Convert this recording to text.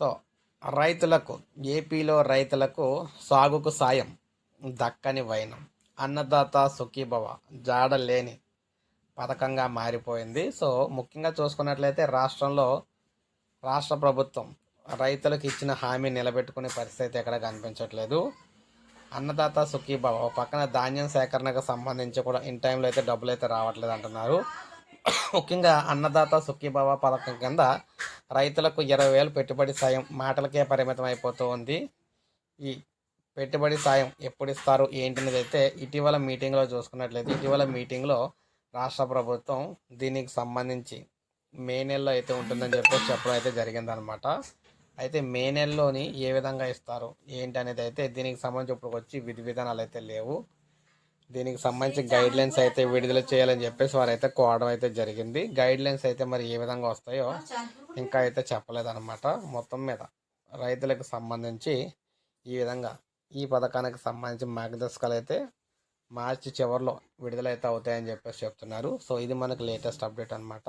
So రైతులకు ఏపీలో రైతులకు సాగుకు సాయం దక్కని వైనం అన్నదాత సుఖీభవ జాడ లేని పథకంగా మారిపోయింది. సో ముఖ్యంగా చూసుకున్నట్లయితే రాష్ట్రంలో రాష్ట్ర ప్రభుత్వం రైతులకు ఇచ్చిన హామీ నిలబెట్టుకునే పరిస్థితి ఎక్కడ కనిపించట్లేదు. అన్నదాత సుఖీభవ పక్కన ధాన్యం సేకరణకు సంబంధించి కూడా ఇన్ టైంలో అయితే డబ్బులు అయితే రావట్లేదు అంటున్నారు. ముఖ్యంగా అన్నదాత సుఖీభావ పథకం కింద రైతులకు ఇరవై వేలు పెట్టుబడి సాయం మాటలకే పరిమితం అయిపోతూ ఉంది. ఈ పెట్టుబడి సాయం ఎప్పుడు ఇస్తారు ఏంటనేది అయితే ఇటీవల మీటింగ్లో చూసుకున్నట్లయితే ఇటీవల మీటింగ్లో రాష్ట్ర ప్రభుత్వం దీనికి సంబంధించి మే నెలలో అయితే ఉంటుందని చెప్పి చెప్పడం అయితే జరిగిందనమాట. అయితే మే నెలలోని ఏ విధంగా ఇస్తారు? ఏంటి అనేది అయితే దీనికి సంబంధించి ఇప్పుడు వచ్చి విధి విధానాలు అయితే లేవు. దీనికి సంబంధించి గైడ్ లైన్స్ అయితే విడుదల చేయాలని చెప్పేసి వారు అయితే కోవడం అయితే జరిగింది. గైడ్ లైన్స్ అయితే మరి ఏ విధంగా వస్తాయో ఇంకా అయితే చెప్పలేదన్నమాట. మొత్తం మీద రైతులకు సంబంధించి ఈ విధంగా ఈ పథకానికి సంబంధించి మార్గదర్శకాలు అయితే మార్చి చివరిలో విడుదలైతే అవుతాయని చెప్పేసి చెప్తున్నారు. సో ఇది మనకు లేటెస్ట్ అప్డేట్ అనమాట